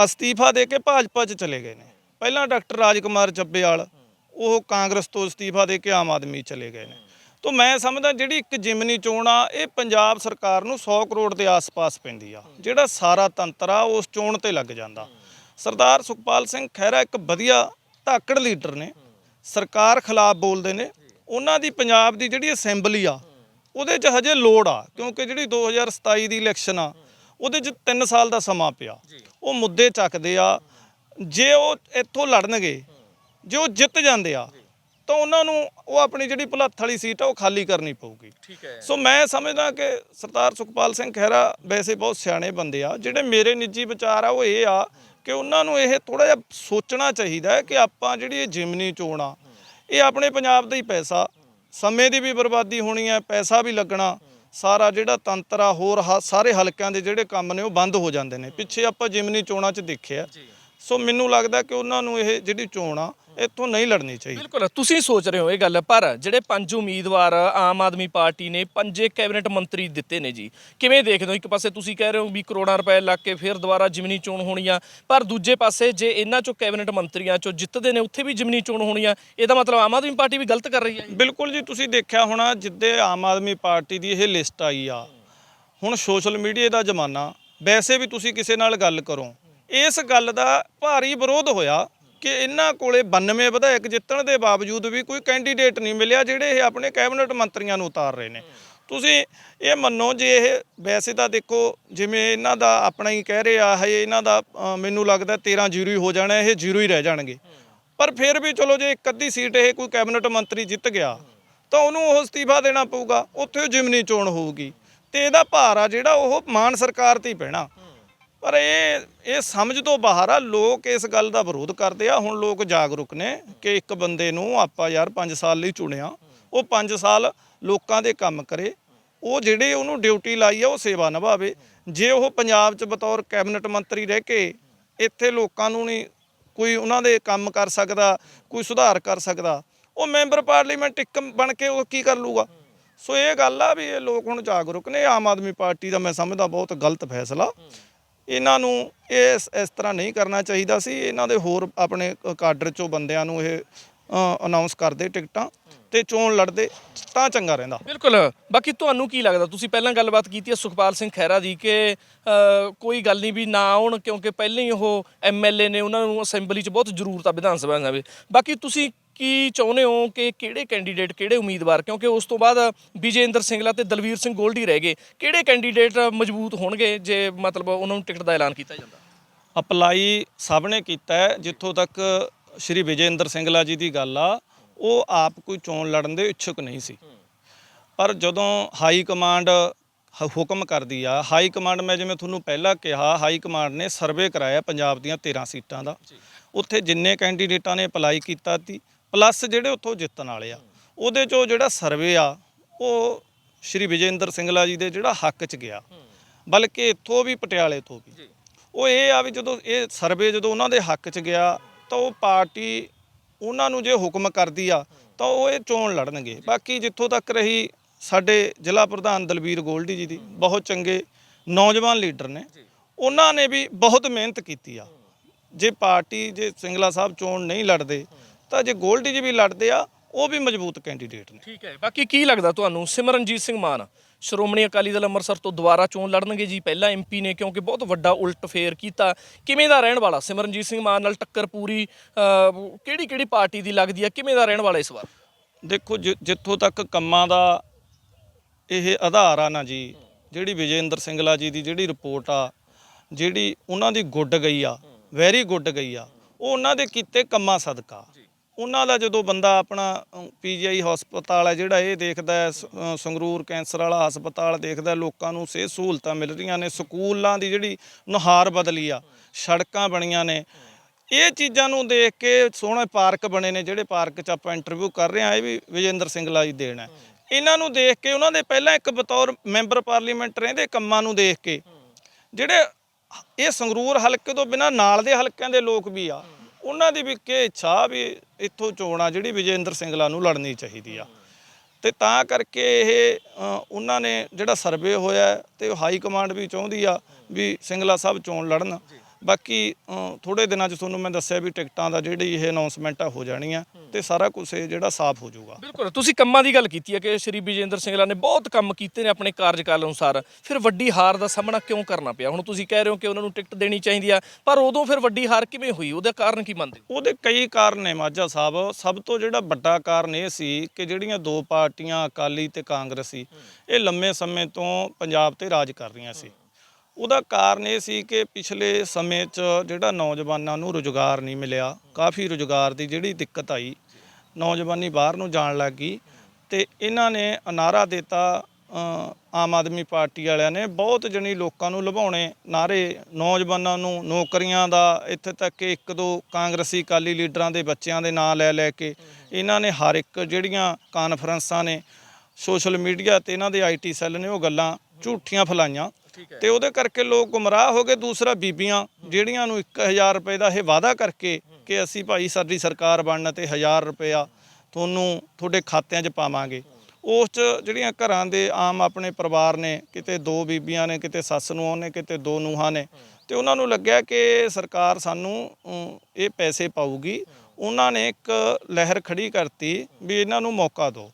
ਅਸਤੀਫਾ ਦੇ ਕੇ ਭਾਜਪਾ 'ਚ ਚਲੇ ਗਏ ਨੇ। ਪਹਿਲਾਂ ਡਾਕਟਰ ਰਾਜਕੁਮਾਰ ਚੱਬੇਵਾਲ ਉਹ ਕਾਂਗਰਸ ਤੋਂ ਅਸਤੀਫਾ ਦੇ ਕੇ ਆਮ ਆਦਮੀ ਚਲੇ ਗਏ ਨੇ। ਤੋਂ ਮੈਂ ਸਮਝਦਾ ਜਿਹੜੀ ਇੱਕ ਜਿਮਨੀ ਚੋਣ ਆ, ਇਹ ਪੰਜਾਬ ਸਰਕਾਰ ਨੂੰ 100 ਕਰੋੜ ਦੇ ਆਸ-ਪਾਸ ਪੈਂਦੀ ਆ। ਜਿਹੜਾ ਸਾਰਾ ਤੰਤਰ ਆ, ਉਸ ਚੋਣ ਤੇ ਲੱਗ ਜਾਂਦਾ। ਸਰਦਾਰ ਸੁਖਪਾਲ ਸਿੰਘ ਖਹਿਰਾ ਇੱਕ ਵਧੀਆ ਧਾਕੜ ਲੀਡਰ ਨੇ। ਸਰਕਾਰ ਖਿਲਾਫ ਬੋਲਦੇ ਨੇ ਉਹਨਾਂ ਦੀ ਪੰਜਾਬ ਦੀ ਜਿਹੜੀ ਅਸੈਂਬਲੀ ਆ ਉਹਦੇ 'ਚ ਹਜੇ ਲੋੜ ਆ ਕਿਉਂਕਿ ਜਿਹੜੀ 2027 ਦੀ ਇਲੈਕਸ਼ਨ ਆ ਉਹਦੇ 'ਚ 3 ਸਾਲ ਦਾ ਸਮਾਂ ਪਿਆ। ਉਹ ਮੁੱਦੇ ਚੱਕਦੇ ਆ ਜੇ ਉਹ ਇੱਥੋਂ ਲੜਨਗੇ ਜੇ ਉਹ ਜਿੱਤ ਜਾਂਦੇ ਆ ਤਾਂ ਉਹਨਾਂ ਨੂੰ ਉਹ ਆਪਣੀ ਜਿਹੜੀ ਭੁਲੱਥ ਵਾਲੀ ਸੀਟ ਆ ਉਹ ਖਾਲੀ ਕਰਨੀ ਪਊਗੀ। ਠੀਕ ਹੈ। ਸੋ ਮੈਂ ਸਮਝਦਾ ਕਿ ਸਰਦਾਰ ਸੁਖਪਾਲ ਸਿੰਘ ਖਹਿਰਾ ਵੈਸੇ ਬਹੁਤ ਸਿਆਣੇ ਬੰਦੇ ਆ ਜਿਹੜੇ ਮੇਰੇ ਨਿੱਜੀ ਵਿਚਾਰ ਆ ਉਹ ਇਹ ਆ ਕਿ ਉਹਨਾਂ ਨੂੰ ਇਹ ਥੋੜਾ ਜਿਹਾ ਸੋਚਣਾ ਚਾਹੀਦਾ ਹੈ ਕਿ ਆਪਾਂ ਜਿਹੜੀ ਇਹ ਜਿਮਨੀ ਚੋਣ ਆ, ਇਹ ਆਪਣੇ ਪੰਜਾਬ ਦਾ ਹੀ ਪੈਸਾ, ਸਮੇਂ ਦੀ ਵੀ ਬਰਬਾਦੀ ਹੋਣੀ ਹੈ, ਪੈਸਾ ਵੀ ਲੱਗਣਾ, ਸਾਰਾ ਜਿਹੜਾ ਤੰਤਰ ਆ, ਹੋਰ ਹ- ਸਾਰੇ ਹਲਕਿਆਂ ਦੇ ਜਿਹੜੇ ਕੰਮ ਨੇ ਉਹ ਬੰਦ ਹੋ ਜਾਂਦੇ ਨੇ। ਪਿੱਛੇ ਆਪਾਂ ਜਿਮਨੀ ਚੋਣਾਂ 'ਚ ਦੇਖਿਆ। ਸੋ ਮੈਨੂੰ ਲੱਗਦਾ ਕਿ ਉਹਨਾਂ ਨੂੰ ਇਹ ਜਿਹੜੀ ਚੋਣ ਆ ਇੱਥੋਂ ਨਹੀਂ ਲੜਨੀ ਚਾਹੀਦੀ। ਬਿਲਕੁਲ ਤੁਸੀਂ ਸੋਚ ਰਹੇ ਹੋ ਇਹ ਗੱਲ ਪਰ ਜਿਹੜੇ ਪੰਜ ਉਮੀਦਵਾਰ ਆਮ ਆਦਮੀ ਪਾਰਟੀ ਨੇ ਪੰਜੇ ਕੈਬਨਿਟ ਮੰਤਰੀ ਦਿੱਤੇ ਨੇ ਜੀ। ਕਿਵੇਂ ਦੇਖਦੇ ਹੋ? ਇੱਕ ਪਾਸੇ ਤੁਸੀਂ ਕਹਿ ਰਹੇ ਹੋ ਵੀ ਕਰੋੜਾਂ ਰੁਪਏ ਲੱਗ ਕੇ ਫਿਰ ਦੁਬਾਰਾ ਜਿਮਨੀ ਚੋਣ ਹੋਣੀ ਆ ਪਰ ਦੂਜੇ ਪਾਸੇ ਜੇ ਇਹਨਾਂ ਚੋਂ ਕੈਬਨਿਟ ਮੰਤਰੀਆਂ ਚੋਂ ਜਿੱਤਦੇ ਨੇ ਉੱਥੇ ਵੀ ਜਿਮਨੀ ਚੋਣ ਹੋਣੀ ਆ ਇਹਦਾ ਮਤਲਬ ਆਮ ਆਦਮੀ ਪਾਰਟੀ ਵੀ ਗਲਤ ਕਰ ਰਹੀ ਹੈ ਬਿਲਕੁਲ ਜੀ ਤੁਸੀਂ ਦੇਖਿਆ ਹੋਣਾ ਜਿੱਦੇ ਆਮ ਆਦਮੀ ਪਾਰਟੀ ਦੀ ਇਹ ਲਿਸਟ ਆਈ ਆ ਹੁਣ ਸੋਸ਼ਲ ਮੀਡੀਆ ਦਾ ਜ਼ਮਾਨਾ ਵੈਸੇ ਵੀ ਤੁਸੀਂ ਕਿਸੇ ਨਾਲ ਗੱਲ ਕਰੋ ਇਸ ਗੱਲ ਦਾ ਭਾਰੀ ਵਿਰੋਧ ਹੋਇਆ ਕਿ ਇਹਨਾਂ ਕੋਲੇ 92 ਵਿਧਾਇਕ ਜਿੱਤਣ ਦੇ ਬਾਵਜੂਦ ਵੀ ਕੋਈ ਕੈਂਡੀਡੇਟ ਨਹੀਂ ਮਿਲਿਆ ਜਿਹੜੇ ਇਹ ਆਪਣੇ ਕੈਬਨਿਟ ਮੰਤਰੀਆਂ ਨੂੰ ਉਤਾਰ ਰਹੇ ਨੇ। ਤੁਸੀਂ ਇਹ ਮੰਨੋ ਜੇ ਇਹ ਵੈਸੇ ਤਾਂ ਦੇਖੋ ਜਿਵੇਂ ਇਹਨਾਂ ਦਾ ਆਪਣਾ ਹੀ ਕਹਿ ਰਿਹਾ ਹੈ ਇਹਨਾਂ ਦਾ ਮੈਨੂੰ ਲੱਗਦਾ 13 ਜ਼ੀਰੋ ਹੀ ਹੋ ਜਾਣਾ, ਇਹ ਜ਼ੀਰੋ ਹੀ ਰਹਿ ਜਾਣਗੇ। ਪਰ ਫਿਰ ਵੀ ਚਲੋ ਜੇ ਇੱਕ ਅੱਧੀ ਸੀਟ ਇਹ ਕੋਈ ਕੈਬਨਿਟ ਮੰਤਰੀ ਜਿੱਤ ਗਿਆ, ਤਾਂ ਉਹਨੂੰ ਉਹ ਅਸਤੀਫਾ ਦੇਣਾ ਪਊਗਾ, ਉੱਥੇ ਉਹ ਜਿਮਨੀ ਚੋਣ ਹੋਊਗੀ। ਤੇ ਇਹਦਾ ਭਾਰ ਆ ਜਿਹੜਾ ਉਹ ਮਾਨ ਸਰਕਾਰ ਤੇ ਹੀ ਪੈਣਾ। ਪਰ ਇਹ ਇਹ ਸਮਝ ਤੋਂ ਬਾਹਰ ਆ, ਲੋਕ ਇਸ ਗੱਲ ਦਾ ਵਿਰੋਧ ਕਰਦੇ ਆ। ਹੁਣ ਲੋਕ ਜਾਗਰੂਕ ਨੇ ਕਿ ਇੱਕ ਬੰਦੇ ਨੂੰ ਆਪਾਂ ਯਾਰ 5 ਸਾਲ ਲਈ ਚੁਣਿਆ, ਉਹ 5 ਸਾਲ ਲੋਕਾਂ ਦੇ ਕੰਮ ਕਰੇ। ਉਹ ਜਿਹੜੇ ਉਹਨੂੰ ਡਿਊਟੀ ਲਾਈ ਆ, ਉਹ ਸੇਵਾ ਨਿਭਾਵੇ। ਜੇ ਉਹ ਪੰਜਾਬ 'ਚ ਬਤੌਰ ਕੈਬਨਿਟ ਮੰਤਰੀ ਰਹਿ ਕੇ ਇੱਥੇ ਲੋਕਾਂ ਨੂੰ ਨਹੀਂ ਕੋਈ ਉਹਨਾਂ ਦੇ ਕੰਮ ਕਰ ਸਕਦਾ, ਕੋਈ ਸੁਧਾਰ ਕਰ ਸਕਦਾ, ਉਹ ਮੈਂਬਰ ਪਾਰਲੀਮੈਂਟ ਇੱਕ ਬਣ ਕੇ ਉਹ ਕੀ ਕਰ ਲੂਗਾ? ਸੋ ਇਹ ਗੱਲ ਆ ਵੀ ਇਹ ਲੋਕ ਹੁਣ ਜਾਗਰੂਕ ਨੇ, ਆਮ ਆਦਮੀ ਪਾਰਟੀ ਦਾ ਮੈਂ ਸਮਝਦਾ ਬਹੁਤ ਗਲਤ ਫੈਸਲਾ। ਇਹਨਾਂ ਨੂੰ ਇਸ ਇਸ ਤਰ੍ਹਾਂ ਨਹੀਂ ਕਰਨਾ ਚਾਹੀਦਾ ਸੀ। ਇਹਨਾਂ ਦੇ ਹੋਰ ਆਪਣੇ ਕਾਡਰ ਚੋਂ ਬੰਦਿਆਂ ਨੂੰ ਇਹ ਅਨਾਉਂਸ ਕਰਦੇ ਟਿਕਟਾਂ ਤੇ ਚੋਣ ਲੜਦੇ, ਤਾਂ ਚੰਗਾ ਰਹਿੰਦਾ। ਬਿਲਕੁਲ। ਬਾਕੀ ਤੁਹਾਨੂੰ ਕੀ ਲੱਗਦਾ? ਤੁਸੀਂ ਪਹਿਲਾਂ ਗੱਲਬਾਤ ਕੀਤੀ ਹੈ ਸੁਖਪਾਲ ਸਿੰਘ ਖਹਿਰਾ ਦੀ ਕਿ ਕੋਈ ਗੱਲ ਨਹੀਂ ਵੀ ਨਾ ਆਉਣ ਕਿਉਂਕਿ ਪਹਿਲਾਂ ਹੀ ਉਹ ਐਮਐਲਏ ਨੇ ਉਹਨਾਂ ਨੂੰ ਅਸੈਂਬਲੀ 'ਚ ਬਹੁਤ ਜ਼ਰੂਰਤ ਆ ਵਿਧਾਨ ਸਭਾ ਦੇ ਬਾਕੀ ਤੁਸੀਂ ਕੀ ਚਾਹੁੰਦੇ ਹੋ ਕਿ ਕਿਹੜੇ ਕੈਂਡੀਡੇਟ ਕਿਹੜੇ ਉਮੀਦਵਾਰ? ਕਿਉਂਕਿ ਉਸ ਤੋਂ ਬਾਅਦ ਵਿਜੇਂਦਰ ਸਿੰਘਲਾ ਤੇ ਦਲਵੀਰ ਸਿੰਘ ਗੋਲਡੀ ਰਹਿ ਗਏ। ਕਿਹੜੇ ਕੈਂਡੀਡੇਟ ਮਜ਼ਬੂਤ ਹੋਣਗੇ ਜੇ ਮਤਲਬ ਉਹਨਾਂ ਨੂੰ ਟਿਕਟ ਦਾ ਐਲਾਨ ਕੀਤਾ ਜਾਂਦਾ? ਅਪਲਾਈ ਸਭ ਨੇ ਕੀਤਾ ਹੈ। ਜਿੱਥੋਂ ਤੱਕ ਸ਼੍ਰੀ ਵਿਜੇਂਦਰ ਸਿੰਘਲਾ ਜੀ ਦੀ ਗੱਲ ਆ ਉਹ ਆਪ ਕੋਈ ਚੋਣ ਲੜਨ ਦੇ ਇੱਛੁਕ ਨਹੀਂ ਸੀ। ਪਰ ਜਦੋਂ ਹਾਈ ਕਮਾਂਡ ਹੁਕਮ ਕਰਦੀ ਆ ਹਾਈ ਕਮਾਂਡ ਮੈਂ ਜਿਵੇਂ ਤੁਹਾਨੂੰ ਪਹਿਲਾਂ ਕਿਹਾ ਹਾਈ ਕਮਾਂਡ ਨੇ ਸਰਵੇ ਕਰਾਇਆ ਪੰਜਾਬ ਦੀਆਂ 13 ਸੀਟਾਂ ਦਾ। ਉੱਥੇ ਜਿੰਨੇ ਕੈਂਡੀਡੇਟਾਂ ਨੇ ਅਪਲਾਈ ਕੀਤਾ ਸੀ ਪਲੱਸ ਜਿਹੜੇ ਉੱਥੋਂ ਜਿੱਤਣ ਵਾਲੇ ਆ ਉਹਦੇ ਚੋਂ ਜਿਹੜਾ ਸਰਵੇ ਆ ਉਹ ਸ਼੍ਰੀ ਵਿਜੇਂਦਰ ਸਿੰਘਲਾ ਜੀ ਦੇ ਜਿਹੜਾ ਹੱਕ 'ਚ ਗਿਆ। ਬਲਕਿ ਇੱਥੋਂ ਵੀ ਪਟਿਆਲੇ ਤੋਂ ਵੀ। ਉਹ ਇਹ ਆ ਵੀ ਜਦੋਂ ਇਹ ਸਰਵੇ ਜਦੋਂ ਉਹਨਾਂ ਦੇ ਹੱਕ 'ਚ ਗਿਆ ਤਾਂ ਉਹ ਪਾਰਟੀ ਉਹਨਾਂ ਨੂੰ ਜੇ ਹੁਕਮ ਕਰਦੀ ਆ ਤਾਂ ਉਹ ਇਹ ਚੋਣ ਲੜਨਗੇ। ਬਾਕੀ ਜਿੱਥੋਂ ਤੱਕ ਰਹੀ ਸਾਡੇ ਜ਼ਿਲ੍ਹਾ ਪ੍ਰਧਾਨ ਦਲਬੀਰ ਗੋਲਡੀ ਜੀ ਦੀ ਬਹੁਤ ਚੰਗੇ ਨੌਜਵਾਨ ਲੀਡਰ ਨੇ। ਉਹਨਾਂ ਨੇ ਵੀ ਬਹੁਤ ਮਿਹਨਤ ਕੀਤੀ ਆ। ਜੇ ਪਾਰਟੀ ਜੇ ਸਿੰਗਲਾ ਸਾਹਿਬ ਚੋਣ ਨਹੀਂ ਲੜਦੇ ਤਾਂ ਜੇ ਗੋਲਡੀ ਜੀ ਵੀ ਲੜਦੇ ਆ ਉਹ ਵੀ ਮਜ਼ਬੂਤ ਕੈਂਡੀਡੇਟ ਨੇ। ਠੀਕ ਹੈ। ਬਾਕੀ ਕੀ ਲੱਗਦਾ ਤੁਹਾਨੂੰ? ਸਿਮਰਨਜੀਤ ਸਿੰਘ ਮਾਨ ਸ਼੍ਰੋਮਣੀ ਅਕਾਲੀ ਦਲ ਅੰਮ੍ਰਿਤਸਰ ਤੋਂ ਦੁਬਾਰਾ ਚੋਣ ਲੜਨਗੇ ਜੀ। ਪਹਿਲਾਂ ਐਮਪੀ ਨੇ ਕਿਉਂਕਿ ਬਹੁਤ ਵੱਡਾ ਉਲਟ ਫੇਰ ਕੀਤਾ। ਕਿਵੇਂ ਦਾ ਰਹਿਣ ਵਾਲਾ? ਸਿਮਰਨਜੀਤ ਸਿੰਘ ਮਾਨ ਨਾਲ ਟੱਕਰ ਪੂਰੀ ਕਿਹੜੀ ਕਿਹੜੀ ਪਾਰਟੀ ਦੀ ਲੱਗਦੀ ਹੈ ਕਿਵੇਂ ਦਾ ਰਹਿਣ ਵਾਲਾ ਇਸ ਵਾਰ? ਦੇਖੋ ਜਿੱਥੋਂ ਤੱਕ ਕੰਮਾਂ ਦਾ ਇਹ ਆਧਾਰ ਆ ਨਾ ਜੀ ਜਿਹੜੀ ਵਿਜੇਂਦਰ ਸਿੰਗਲਾ ਜੀ ਦੀ ਜਿਹੜੀ ਰਿਪੋਰਟ ਆ ਜਿਹੜੀ ਉਹਨਾਂ ਦੀ ਗੁੱਡ ਗਈ ਆ ਵੈਰੀ ਗੁੱਡ ਗਈ ਆ ਉਹ ਉਹਨਾਂ ਦੇ ਕੀਤੇ ਕੰਮਾਂ ਸਦਕਾ। ਉਹਨਾਂ ਦਾ ਜਦੋਂ ਬੰਦਾ ਆਪਣਾ ਪੀਜੀਆਈ ਹਸਪਤਾਲ ਹੈ ਜਿਹੜਾ ਇਹ ਦੇਖਦਾ ਹੈ, ਸ- ਸੰਗਰੂਰ ਕੈਂਸਰ ਵਾਲਾ ਹਸਪਤਾਲ ਦੇਖਦਾ ਹੈ, ਲੋਕਾਂ ਨੂੰ ਸਿਹਤ ਸਹੂਲਤਾਂ ਮਿਲ ਰਹੀਆਂ ਨੇ ਸਕੂਲਾਂ ਦੀ ਜਿਹੜੀ ਨੁਹਾਰ ਬਦਲੀ ਆ ਸੜਕਾਂ ਬਣੀਆਂ ਨੇ। ਇਹ ਚੀਜ਼ਾਂ ਨੂੰ ਦੇਖ ਕੇ ਸੋਹਣੇ ਪਾਰਕ ਬਣੇ ਨੇ ਜਿਹੜੇ ਪਾਰਕ 'ਚ ਆਪਾਂ ਇੰਟਰਵਿਊ ਕਰ ਰਹੇ ਆ ਇਹ ਵੀ ਵਿਜੇਂਦਰ ਸਿੰਗਲਾ ਜੀ ਦੇਣ ਹੈ। ਇਹਨਾਂ ਨੂੰ ਦੇਖ ਕੇ ਉਹਨਾਂ ਦੇ ਪਹਿਲਾਂ ਇੱਕ ਬਤੌਰ ਮੈਂਬਰ ਪਾਰਲੀਮੈਂਟ ਰਹਿੰਦੇ ਕੰਮਾਂ ਨੂੰ ਦੇਖ ਕੇ ਜਿਹੜੇ ਇਹ ਸੰਗਰੂਰ ਹਲਕੇ ਤੋਂ ਬਿਨਾ ਨਾਲ ਦੇ ਹਲਕਿਆਂ ਦੇ ਲੋਕ ਵੀ ਆ ਉਹਨਾਂ ਦੀ ਵੀ ਕਿ ਇੱਛਾ ਵੀ ਇੱਥੋਂ ਚੋਣਾਂ ਜਿਹੜੀ ਵਿਜੇਂਦਰ ਸਿੰਗਲਾ ਨੂੰ ਲੜਨੀ ਚਾਹੀਦੀ ਆ। ਤੇ ਤਾਂ ਕਰਕੇ ਇਹ ਉਹਨਾਂ ਨੇ ਜਿਹੜਾ ਸਰਵੇ ਹੋਇਆ ਹੈ ਤੇ ਹਾਈ ਕਮਾਂਡ ਵੀ ਚਾਹੁੰਦੀ ਆ ਵੀ ਸਿੰਗਲਾ ਸਾਹਿਬ ਚੋਣ ਲੜਨ। ਬਾਕੀ ਥੋੜੇ ਦਿਨਾਂ 'ਚ ਤੁਹਾਨੂੰ ਮੈਂ ਦੱਸਿਆ ਵੀ ਟਿਕਟਾਂ ਦਾ ਜਿਹੜੀ ਇਹ ਅਨਾਉਂਸਮੈਂਟ ਆ ਹੋ ਜਾਣੀ ਆ ਤੇ ਸਾਰਾ ਕੁਝ ਇਹ ਜਿਹੜਾ ਸਾਫ਼ ਹੋ ਜਾਊਗਾ। ਬਿਲਕੁਲ। ਤੁਸੀਂ ਕੰਮਾਂ ਦੀ ਗੱਲ ਕੀਤੀ ਹੈ ਕਿ ਸ਼੍ਰੀ ਵਿਜੇਂਦਰ ਸਿੰਘਲਾ ਨੇ ਬਹੁਤ ਕੰਮ ਕੀਤੇ ਨੇ ਆਪਣੇ ਕਾਰਜਕਾਲ ਅਨੁਸਾਰ। ਫਿਰ ਵੱਡੀ ਹਾਰ ਦਾ ਸਾਹਮਣਾ ਕਿਉਂ ਕਰਨਾ ਪਿਆ? ਹੁਣ ਤੁਸੀਂ ਕਹਿ ਰਹੇ ਹੋ ਕਿ ਉਹਨਾਂ ਨੂੰ ਟਿਕਟ ਦੇਣੀ ਚਾਹੀਦੀ ਆ ਪਰ ਉਦੋਂ ਫਿਰ ਵੱਡੀ ਹਾਰ ਕਿਵੇਂ ਹੋਈ? ਉਹਦਾ ਕਾਰਨ ਕੀ ਮੰਨਦੇ ਉਹਦੇ ਕਈ ਕਾਰਨ ਨੇ ਮਾਝਾ ਸਾਹਿਬ। ਸਭ ਤੋਂ ਜਿਹੜਾ ਵੱਡਾ ਕਾਰਨ ਇਹ ਸੀ ਕਿ ਜਿਹੜੀਆਂ ਦੋ ਪਾਰਟੀਆਂ ਅਕਾਲੀ ਤੇ ਕਾਂਗਰਸੀ ਇਹ ਲੰਮੇ ਸਮੇਂ ਤੋਂ ਪੰਜਾਬ ਤੇ ਰਾਜ ਕਰ ਰਹੀਆਂ ਸੀ। ਉਹਦਾ ਕਾਰਨ ਇਹ ਸੀ ਕਿ ਪਿਛਲੇ ਸਮੇਂ 'ਚ ਜਿਹੜਾ ਨੌਜਵਾਨਾਂ ਨੂੰ ਰੁਜ਼ਗਾਰ ਨਹੀਂ ਮਿਲਿਆ, ਕਾਫੀ ਰੁਜ਼ਗਾਰ ਦੀ ਜਿਹੜੀ ਦਿੱਕਤ ਆਈ, ਨੌਜਵਾਨੀ ਬਾਹਰ ਨੂੰ ਜਾਣ ਲੱਗ ਗਈ ਤੇ ਇਹਨਾਂ ਨੇ ਅਨਾਰਾ ਦਿੱਤਾ ਆਮ ਆਦਮੀ ਪਾਰਟੀ ਵਾਲਿਆਂ ਨੇ, ਬਹੁਤ ਜਣੀ ਲੋਕਾਂ ਨੂੰ ਲੁਭਾਉਣੇ ਨਾਰੇ ਨੌਜਵਾਨਾਂ ਨੂੰ ਨੌਕਰੀਆਂ ਦਾ ਇੱਥੇ ਤੱਕ ਕਿ ਇੱਕ ਦੋ ਕਾਂਗਰਸੀ ਅਕਾਲੀ ਲੀਡਰਾਂ ਦੇ ਬੱਚਿਆਂ ਦੇ ਨਾਂ ਲੈ ਲੈ ਕੇ ਇਹਨਾਂ ਨੇ ਹਰ ਇੱਕ ਜਿਹੜੀਆਂ ਕਾਨਫਰੰਸਾਂ ਨੇ, ਸੋਸ਼ਲ ਮੀਡੀਆ ਤੇ ਇਹਨਾਂ ਦੇ ਆਈਟੀ ਸੈੱਲ ਨੇ ਉਹ ਗੱਲਾਂ ਝੂਠੀਆਂ ਫਲਾਈਆਂ। ਤੇ ਉਹਦੇ ਕਰਕੇ ਲੋਕ ਗੁੰਮਰਾਹ ਹੋ ਗਏ। ਦੂਸਰਾ ਬੀਬੀਆਂ ਜਿਹੜੀਆਂ ਨੂੰ 1000 ਰੁਪਏ ਦਾ ਇਹ ਵਾਅਦਾ ਕਰਕੇ ਕਿ ਅਸੀਂ ਭਾਈ ਸਾਡੀ ਸਰਕਾਰ ਬਣਨ ਤੇ 1000 ਰੁਪਇਆ ਤੁਹਾਨੂੰ ਤੁਹਾਡੇ ਖਾਤਿਆਂ 'ਚ ਪਾਵਾਂਗੇ। ਉਸ 'ਚ ਜਿਹੜੀਆਂ ਘਰਾਂ ਦੇ ਆਮ ਆਪਣੇ ਪਰਿਵਾਰ ਨੇ ਕਿਤੇ ਦੋ ਬੀਬੀਆਂ ਨੇ ਕਿਤੇ ਸੱਸ ਨੂੰ ਨੇ ਕਿਤੇ ਦੋ ਨੂੰਹਾਂ ਨੇ ਤੇ ਉਹਨਾਂ ਨੂੰ ਲੱਗਿਆ ਕਿ ਸਰਕਾਰ ਸਾਨੂੰ ਇਹ ਪੈਸੇ ਪਾਊਗੀ। ਉਹਨਾਂ ਨੇ ਇੱਕ ਲਹਿਰ ਖੜੀ ਕਰਤੀ ਵੀ ਇਹਨਾਂ ਨੂੰ ਮੌਕਾ ਦਿਓ।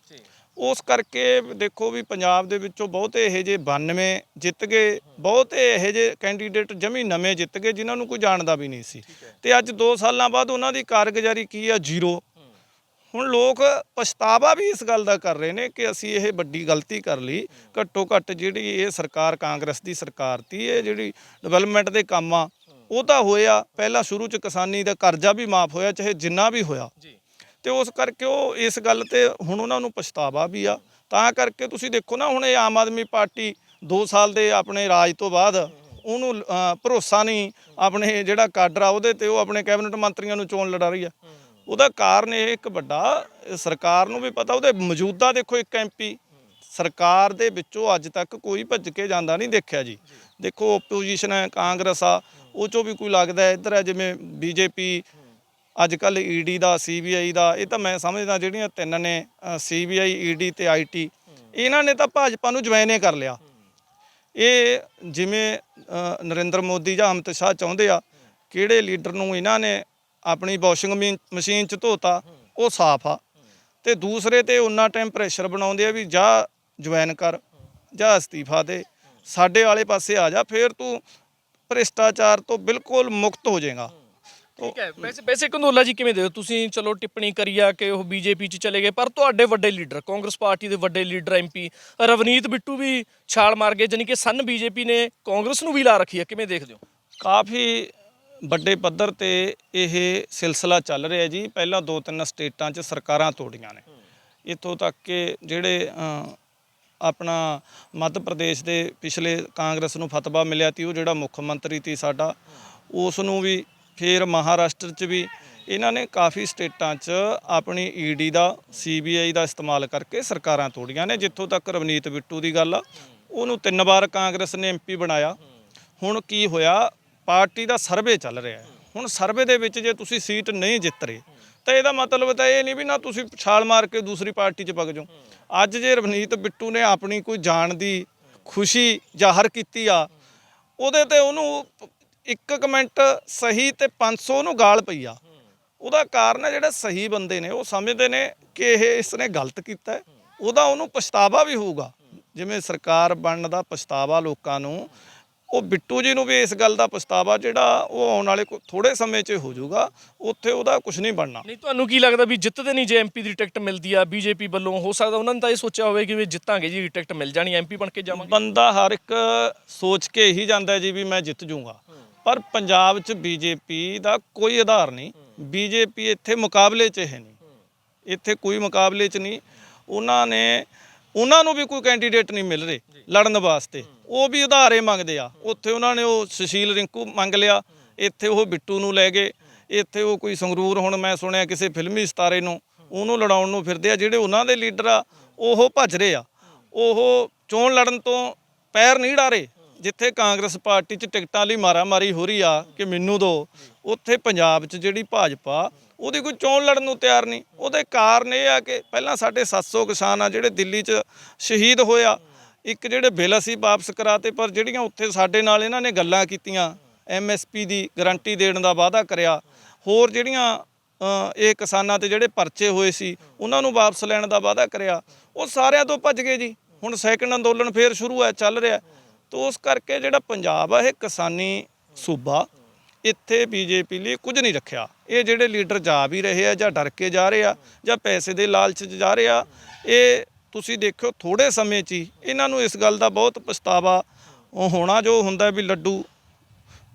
ਉਸ ਕਰਕੇ ਦੇਖੋ ਵੀ ਪੰਜਾਬ ਦੇ ਵਿੱਚੋਂ ਬਹੁਤੇ ਇਹੋ ਜਿਹੇ 92 ਜਿੱਤ ਗਏ ਬਹੁਤੇ ਇਹੋ ਜਿਹੇ ਕੈਂਡੀਡੇਟ ਜਮੀ ਨਵੇਂ ਜਿੱਤ ਗਏ ਜਿਨ੍ਹਾਂ ਨੂੰ ਕੋਈ ਜਾਣਦਾ ਵੀ ਨਹੀਂ ਸੀ। ਤੇ ਅੱਜ 2 ਸਾਲਾਂ ਬਾਅਦ ਉਹਨਾਂ ਦੀ ਕਾਰਗੁਜ਼ਾਰੀ ਕੀ ਆ? ਜ਼ੀਰੋ। ਹੁਣ ਲੋਕ ਪਛਤਾਵਾ ਵੀ ਇਸ ਗੱਲ ਦਾ ਕਰ ਰਹੇ ਨੇ ਕਿ ਅਸੀਂ ਇਹ ਵੱਡੀ ਗਲਤੀ ਕਰ ਲਈ। ਘੱਟੋ ਘੱਟ ਜਿਹੜੀ ਇਹ ਸਰਕਾਰ ਕਾਂਗਰਸ ਦੀ ਸਰਕਾਰ ਤੀ ਇਹ ਜਿਹੜੀ ਡਿਵੈਲਪਮੈਂਟ ਦੇ ਕੰਮ ਆ ਉਹ ਤਾਂ ਹੋਇਆ। ਪਹਿਲਾਂ ਸ਼ੁਰੂ ਚ ਕਿਸਾਨੀ ਦਾ ਕਰਜ਼ਾ ਵੀ ਮਾਫ ਹੋਇਆ ਚਾਹੇ ਜਿੰਨਾ ਵੀ ਹੋਇਆ। ਜੀ। ਤੇ ਉਸ ਕਰਕੇ ਉਹ ਇਸ ਗੱਲ ਤੇ ਹੁਣ ਉਹਨਾਂ ਨੂੰ ਪਛਤਾਵਾ ਵੀ ਆ। ਤਾਂ ਕਰਕੇ ਤੁਸੀਂ ਦੇਖੋ ਨਾ, ਹੁਣ ਇਹ ਆਮ ਆਦਮੀ ਪਾਰਟੀ 2 ਸਾਲ ਦੇ ਆਪਣੇ ਰਾਜ ਤੋਂ ਬਾਅਦ ਉਹਨੂੰ ਭਰੋਸਾ ਨਹੀਂ ਆਪਣੇ ਜਿਹੜਾ ਕਾਡਰ ਆ ਉਹਦੇ ਤੇ ਉਹ ਆਪਣੇ ਕੈਬਨਿਟ ਮੰਤਰੀਆਂ ਨੂੰ ਚੋਣ ਲੜਾ ਰਹੀ ਆ। ਉਹਦਾ ਕਾਰਨ ਇਹ ਇੱਕ ਵੱਡਾ, ਸਰਕਾਰ ਨੂੰ ਵੀ ਪਤਾ, ਉਹਦੇ ਮੌਜੂਦਾ ਦੇਖੋ ਇੱਕ ਐਮਪੀ ਸਰਕਾਰ ਦੇ ਵਿੱਚੋਂ ਅੱਜ ਤੱਕ ਕੋਈ ਭੱਜ ਕੇ ਜਾਂਦਾ ਨਹੀਂ ਦੇਖਿਆ ਜੀ। ਦੇਖੋ ਆਪੋਜੀਸ਼ਨ ਹੈ, ਕਾਂਗਰਸ ਆ, ਉਹ ਚੋਂ ਵੀ ਕੋਈ ਲੱਗਦਾ ਇੱਧਰ ਹੈ ਜਿਵੇਂ ਬੀਜੇਪੀ ਅੱਜ ਕੱਲ ਈਡੀ ਦਾ ਸੀਬੀਆਈ ਦਾ, ਇਹ ਤਾਂ ਮੈਂ ਸਮਝਦਾ ਜਿਹੜੀਆਂ ਤਿੰਨ ਨੇ ਸੀਬੀਆਈ ਈਡੀ ਤੇ ਆਈਟੀ ਇਹਨਾਂ ਨੇ ਤਾਂ ਭਾਜਪਾ ਨੂੰ ਜਵਾਇਨੇ ਕਰ ਲਿਆ। ਇਹ ਜਿਵੇਂ ਨਰਿੰਦਰ ਮੋਦੀ ਜਾਂ ਅਮਿਤ ਸ਼ਾਹ ਚਾਹੁੰਦੇ ਆ, ਕਿਹੜੇ ਲੀਡਰ ਨੂੰ ਇਹਨਾਂ ਨੇ ਆਪਣੀ ਵਾਸ਼ਿੰਗ ਮਸ਼ੀਨ ਚ ਧੋਤਾ, ਉਹ ਸਾਫ਼ ਆ। ਤੇ ਦੂਸਰੇ ਤੇ ਉਹਨਾਂ ਟਾਈਮ ਪ੍ਰੈਸ਼ਰ ਬਣਾਉਂਦੇ ਆ ਵੀ ਜਾ ਜੁਆਇਨ ਕਰ, ਜਾਂ ਅਸਤੀਫਾ ਦੇ, ਸਾਡੇ ਵਾਲੇ ਪਾਸੇ ਆ ਜਾ, ਫਿਰ ਤੂੰ ਭ੍ਰਿਸ਼ਟਾਚਾਰ ਤੋਂ ਬਿਲਕੁਲ ਮੁਕਤ ਹੋ ਜਾਏਗਾ। ਠੀਕ ਹੈ। ਵੈਸੇ ਵੈਸੇ ਕੰਦੋਲਾ ਜੀ ਕਿਵੇਂ ਦੇ ਹੋ? ਤੁਸੀਂ ਚਲੋ ਟਿੱਪਣੀ ਕਰੀ ਆ ਕਿ ਉਹ ਬੀਜੇਪੀ ਚ ਚਲੇ ਗਏ ਪਰ ਤੁਹਾਡੇ ਵੱਡੇ ਲੀਡਰ ਕਾਂਗਰਸ ਪਾਰਟੀ ਦੇ ਵੱਡੇ ਲੀਡਰ ਐਮਪੀ ਰਵਨੀਤ ਬਿੱਟੂ ਵੀ ਛਾਲ ਮਾਰ ਗਏ ਜਾਨੀ ਕਿ ਸਨ ਬੀਜੇਪੀ ਨੇ ਕਾਂਗਰਸ ਨੂੰ ਵੀ ਲਾ ਰੱਖੀ ਆ ਕਿਵੇਂ ਦੇਖਦੇ ਹੋ? ਕਾਫੀ ਵੱਡੇ ਪੱਧਰ ਤੇ ਇਹ ਸਿਲਸਿਲਾ ਚੱਲ ਰਿਹਾ ਜੀ। ਪਹਿਲਾਂ ਦੋ ਤਿੰਨ ਸਟੇਟਾਂ 'ਚ ਸਰਕਾਰਾਂ ਤੋੜੀਆਂ ਨੇ। ਇੱਥੋਂ ਤੱਕ ਕਿ ਜਿਹੜੇ ਆਪਣਾ ਮੱਧ ਪ੍ਰਦੇਸ਼ ਦੇ ਪਿਛਲੇ ਕਾਂਗਰਸ ਨੂੰ ਫਤਵਾ ਮਿਲਿਆ ਤੀ ਉਹ ਜਿਹੜਾ ਮੁੱਖ ਮੰਤਰੀ ਤੀ ਸਾਡਾ ਉਸ ਨੂੰ ਵੀ ਫਿਰ ਮਹਾਰਾਸ਼ਟਰ 'ਚ ਵੀ ਇਹਨਾਂ ਨੇ ਕਾਫੀ ਸਟੇਟਾਂ 'ਚ ਆਪਣੀ ਈਡੀ ਦਾ ਸੀਬੀਆਈ ਦਾ ਇਸਤੇਮਾਲ ਕਰਕੇ ਸਰਕਾਰਾਂ ਤੋੜੀਆਂ ਨੇ, ਜਿੱਥੋਂ ਤੱਕ ਰਵਨੀਤ ਬਿੱਟੂ ਦੀ ਗੱਲ ਆ। ਉਹਨੂੰ ਤਿੰਨ ਵਾਰ ਕਾਂਗਰਸ ਨੇ ਐਮਪੀ ਬਣਾਇਆ। ਹੁਣ ਕੀ ਹੋਇਆ? ਪਾਰਟੀ ਦਾ ਸਰਵੇ ਚੱਲ ਰਿਹਾ ਹੈ। ਹੁਣ ਸਰਵੇ ਦੇ ਵਿੱਚ ਜੇ ਤੁਸੀਂ ਸੀਟ ਨਹੀਂ ਜਿੱਤ ਰਹੇ, ਤਾਂ ਇਹਦਾ ਮਤਲਬ ਤਾਂ ਇਹ ਨਹੀਂ ਵੀ ਨਾ ਤੁਸੀਂ ਛਾਲ ਮਾਰ ਕੇ ਦੂਸਰੀ ਪਾਰਟੀ 'ਚ ਵਗ ਜਾਓ। ਅੱਜ ਜੇ ਰਵਨੀਤ ਬਿੱਟੂ ਨੇ ਆਪਣੀ ਕੋਈ ਜਾਣ ਦੀ ਖੁਸ਼ੀ ਜ਼ਾਹਰ ਕੀਤੀ ਆ, ਉਹਦੇ ਤੇ ਉਹਨੂੰ ਇੱਕ ਕਮੈਂਟ ਸਹੀ ਤੇ 500 ਨੂੰ ਗਾਲ ਪਈ ਆ। ਉਹਦਾ ਕਾਰਨ ਹੈ ਜਿਹੜੇ ਸਹੀ ਬੰਦੇ ਨੇ ਉਹ ਸਮਝਦੇ ਨੇ ਕਿ ਇਹ ਇਸਨੇ ਗਲਤ ਕੀਤਾ। ਉਹਦਾ ਉਹਨੂੰ ਪਛਤਾਵਾ ਵੀ ਹੋਊਗਾ। ਜਿਵੇਂ ਸਰਕਾਰ ਬਣਨ ਦਾ ਪਛਤਾਵਾ ਲੋਕਾਂ ਨੂੰ ਉਹ ਬਿੱਟੂ ਜੀ ਨੂੰ ਵੀ ਇਸ ਗੱਲ ਦਾ ਪਛਤਾਵਾ ਜਿਹੜਾ ਉਹ ਆਉਣ ਵਾਲੇ ਥੋੜੇ ਸਮੇਂ 'ਚ ਹੋ ਜਾਊਗਾ। ਉੱਥੇ ਉਹਦਾ ਕੁਝ ਨਹੀਂ ਬਣਨਾ। ਨਹੀਂ ਤੁਹਾਨੂੰ ਕੀ ਲੱਗਦਾ ਵੀ ਜਿੱਤਦੇ ਨਹੀਂ ਜੇ ਐਮਪੀ ਦੀ ਟਿਕਟ ਮਿਲਦੀ ਆ ਬੀਜੇਪੀ ਵੱਲੋਂ? ਹੋ ਸਕਦਾ ਉਹਨਾਂ ਨੇ ਤਾਂ ਇਹ ਸੋਚਿਆ ਹੋਵੇ ਕਿ ਵੀ ਜਿੱਤਾਂਗੇ ਜੀ ਟਿਕਟ ਮਿਲ ਜਾਣੀ ਐਮਪੀ ਬਣ ਕੇ ਜਾਵਾਂਗੇ। ਬੰਦਾ ਹਰ ਇੱਕ ਸੋਚ ਕੇ ਹੀ ਜਾਂਦਾ ਜੀ ਵੀ ਮੈਂ ਜਿੱਤ ਜੂੰਗਾ। ਪਰ ਪੰਜਾਬ 'ਚ ਬੀਜੇਪੀ ਦਾ ਕੋਈ ਆਧਾਰ ਨਹੀਂ। ਬੀਜੇਪੀ ਇੱਥੇ ਮੁਕਾਬਲੇ 'ਚ ਹੈ ਨਹੀਂ। ਇੱਥੇ ਕੋਈ ਮੁਕਾਬਲੇ 'ਚ ਨਹੀਂ। ਉਹਨਾਂ ਨੇ ਉਹਨਾਂ ਨੂੰ ਵੀ ਕੋਈ ਕੈਂਡੀਡੇਟ ਨਹੀਂ ਮਿਲ ਰਹੇ ਲੜਨ ਵਾਸਤੇ। ਉਹ ਵੀ ਉਧਾਰੇ ਮੰਗਦੇ ਆ। ਉੱਥੇ ਉਹਨਾਂ ਨੇ ਉਹ ਸੁਸ਼ੀਲ ਰਿੰਕੂ ਮੰਗ ਲਿਆ। ਇੱਥੇ ਉਹ ਬਿੱਟੂ ਨੂੰ ਲੈ ਗਏ। ਇੱਥੇ ਉਹ ਕੋਈ ਸੰਗਰੂਰ ਹੁਣ ਮੈਂ ਸੁਣਿਆ ਕਿਸੇ ਫਿਲਮੀ ਸਤਾਰੇ ਨੂੰ ਉਹਨੂੰ ਲੜਾਉਣ ਨੂੰ ਫਿਰਦੇ ਆ। ਜਿਹੜੇ ਉਹਨਾਂ ਦੇ ਲੀਡਰ ਆ ਉਹ ਭੱਜ ਰਹੇ ਆ। ਉਹ ਚੋਣ ਲੜਨ ਤੋਂ ਪੈਰ ਨਹੀਂ ਢਾਰੇ ਜਿੱਥੇ ਕਾਂਗਰਸ ਪਾਰਟੀ 'ਚ ਟਿਕਟਾਂ ਲਈ ਮਾਰਾਮਾਰੀ ਹੋ ਰਹੀ ਆ ਕਿ ਮੈਨੂੰ ਦੋ, ਉੱਥੇ ਪੰਜਾਬ 'ਚ ਜਿਹੜੀ ਭਾਜਪਾ, ਉਹਦੀ ਕੋਈ ਚੋਣ ਲੜਨ ਨੂੰ ਤਿਆਰ ਨਹੀਂ। ਉਹਦੇ ਕਾਰਨ ਇਹ ਆ ਕਿ ਪਹਿਲਾਂ ਸਾਡੇ 700 ਕਿਸਾਨ ਆ ਜਿਹੜੇ ਦਿੱਲੀ 'ਚ ਸ਼ਹੀਦ ਹੋਇਆ ਇੱਕ ਜਿਹੜੇ ਬਿੱਲ ਅਸੀਂ ਵਾਪਸ ਕਰਾਤੇ, ਪਰ ਜਿਹੜੀਆਂ ਉੱਥੇ ਸਾਡੇ ਨਾਲ ਇਹਨਾਂ ਨੇ ਗੱਲਾਂ ਕੀਤੀਆਂ ਐਮਐਸਪੀ ਦੀ ਗਾਰੰਟੀ ਦੇਣ ਦਾ ਵਾਅਦਾ ਕਰਿਆ, ਹੋਰ ਜਿਹੜੀਆਂ ਇਹ ਕਿਸਾਨਾਂ ਤੇ ਜਿਹੜੇ ਪਰਚੇ ਹੋਏ ਸੀ, ਉਹਨਾਂ ਨੂੰ ਵਾਪਸ ਲੈਣ ਦਾ ਵਾਅਦਾ ਕਰਿਆ। ਉਹ ਸਾਰਿਆਂ ਤੋਂ ਭੱਜ ਗਏ ਜੀ। ਹੁਣ ਸੈਕੰਡ ਅੰਦੋਲਨ ਫੇਰ ਸ਼ੁਰੂ ਹੈ ਚੱਲ ਰਿਹਾ। ਤੋ ਉਸ ਕਰਕੇ ਜਿਹੜਾ ਪੰਜਾਬ ਆ, ਇਹ ਕਿਸਾਨੀ ਸੂਬਾ, ਇੱਥੇ ਬੀਜੇਪੀ ਲਈ ਕੁਝ ਨਹੀਂ ਰੱਖਿਆ। ਇਹ ਜਿਹੜੇ ਲੀਡਰ ਜਾ ਵੀ ਰਹੇ ਆ ਜਾਂ ਡਰ ਕੇ ਜਾ ਰਹੇ ਆ ਜਾਂ ਪੈਸੇ ਦੇ ਲਾਲਚ 'ਚ ਜਾ ਰਹੇ ਆ, ਇਹ ਤੁਸੀਂ ਦੇਖਿਓ ਥੋੜੇ ਸਮੇਂ 'ਚ ਹੀ ਇਹਨਾਂ ਨੂੰ ਇਸ ਗੱਲ ਦਾ ਬਹੁਤ ਪਛਤਾਵਾ ਹੋਣਾ ਜੋ ਹੁੰਦਾ ਵੀ ਲੱਡੂ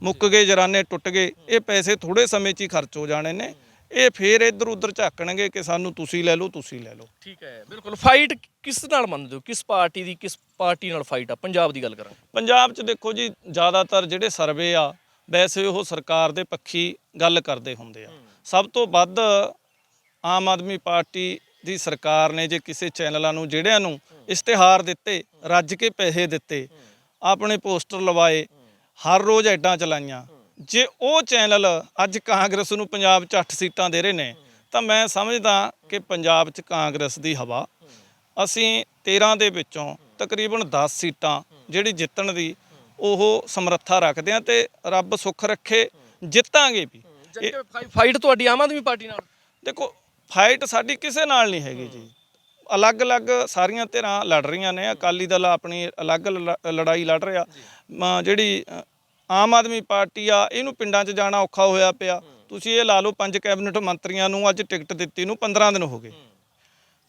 ਮੁੱਕ ਗਏ, ਜਰਾਨੇ ਟੁੱਟ ਗਏ, ਇਹ ਪੈਸੇ ਥੋੜੇ ਸਮੇਂ 'ਚ ਹੀ ਖਰਚ ਹੋ ਜਾਣੇ ਨੇ। ਇਹ ਫੇਰ ਇੱਧਰ ਉੱਧਰ ਝਾਕਣਗੇ ਕਿ ਸਾਨੂੰ ਤੁਸੀਂ ਲੈ ਲਓ ਤੁਸੀਂ ਲੈ ਲਓ। ਠੀਕ ਹੈ ਬਿਲਕੁਲ। ਫਾਈਟ ਕਿਸ ਨਾਲ ਮੰਨਦੇ ਹੋ? ਕਿਸ ਪਾਰਟੀ ਦੀ ਕਿਸ ਪਾਰਟੀ ਨਾਲ ਫਾਈਟ ਆ? ਪੰਜਾਬ ਦੀ ਗੱਲ ਕਰਾਂ ਪੰਜਾਬ 'ਚ ਦੇਖੋ ਜੀ ਜ਼ਿਆਦਾਤਰ ਜਿਹੜੇ ਸਰਵੇ ਆ ਵੈਸੇ ਉਹ ਸਰਕਾਰ ਦੇ ਪੱਖੀ ਗੱਲ ਕਰਦੇ ਹੁੰਦੇ ਆ। ਸਭ ਤੋਂ ਵੱਧ ਆਮ ਆਦਮੀ ਪਾਰਟੀ ਦੀ ਸਰਕਾਰ ਨੇ ਜੇ ਕਿਸੇ ਚੈਨਲਾਂ ਨੂੰ ਜਿਹੜਿਆਂ ਨੂੰ ਇਸ਼ਤਿਹਾਰ ਦਿੱਤੇ ਰੱਜ ਕੇ ਪੈਸੇ ਦਿੱਤੇ ਆਪਣੇ ਪੋਸਟਰ ਲਵਾਏ ਹਰ ਰੋਜ਼ ਐਡਾਂ ਚਲਾਈਆਂ। ਜੇ ਉਹ ਚੈਨਲ ਅੱਜ ਕਾਂਗਰਸ ਨੂੰ ਪੰਜਾਬ 'ਚ 8 ਸੀਟਾਂ ਦੇ ਰਹੇ ਨੇ ਤਾਂ ਮੈਂ ਸਮਝਦਾ ਕਿ ਪੰਜਾਬ 'ਚ ਕਾਂਗਰਸ ਦੀ ਹਵਾ ਅਸੀਂ 13 ਦੇ ਵਿੱਚੋਂ ਤਕਰੀਬਨ 10 ਸੀਟਾਂ ਜਿਹੜੀ ਜਿੱਤਣ ਦੀ ਉਹ ਸਮਰੱਥਾ ਰੱਖਦੇ ਆ ਤੇ ਰੱਬ ਸੁੱਖ ਰੱਖੇ ਜਿੱਤਾਂਗੇ ਵੀ। ਫਾਈਟ ਤੁਹਾਡੀ ਆਮ ਆਦਮੀ ਪਾਰਟੀ ਨਾਲ? ਦੇਖੋ ਫਾਈਟ ਸਾਡੀ ਕਿਸੇ ਨਾਲ ਨਹੀਂ ਹੈਗੀ ਜੀ। ਅਲੱਗ-ਅਲੱਗ ਸਾਰੀਆਂ ਧਿਰਾਂ ਲੜ ਰਹੀਆਂ ਨੇ ਅਕਾਲੀ ਦਲ ਆਪਣੀ ਅਲੱਗ ਲੜਾਈ ਲੜ ਰਿਹਾ। ਮ- ਜਿਹੜੀ ਆਮ ਆਦਮੀ ਪਾਰਟੀ ਆ, ਇਹਨੂੰ ਪਿੰਡਾਂ 'ਚ ਜਾਣਾ ਔਖਾ ਹੋਇਆ ਪਿਆ। ਤੁਸੀਂ ਇਹ ਲਾ ਲਓ ਪੰਜ ਕੈਬਨਿਟ ਮੰਤਰੀਆਂ ਨੂੰ ਅੱਜ ਟਿਕਟ ਦਿੱਤੀ ਨੂੰ 15 ਦਿਨ ਹੋ ਗਏ।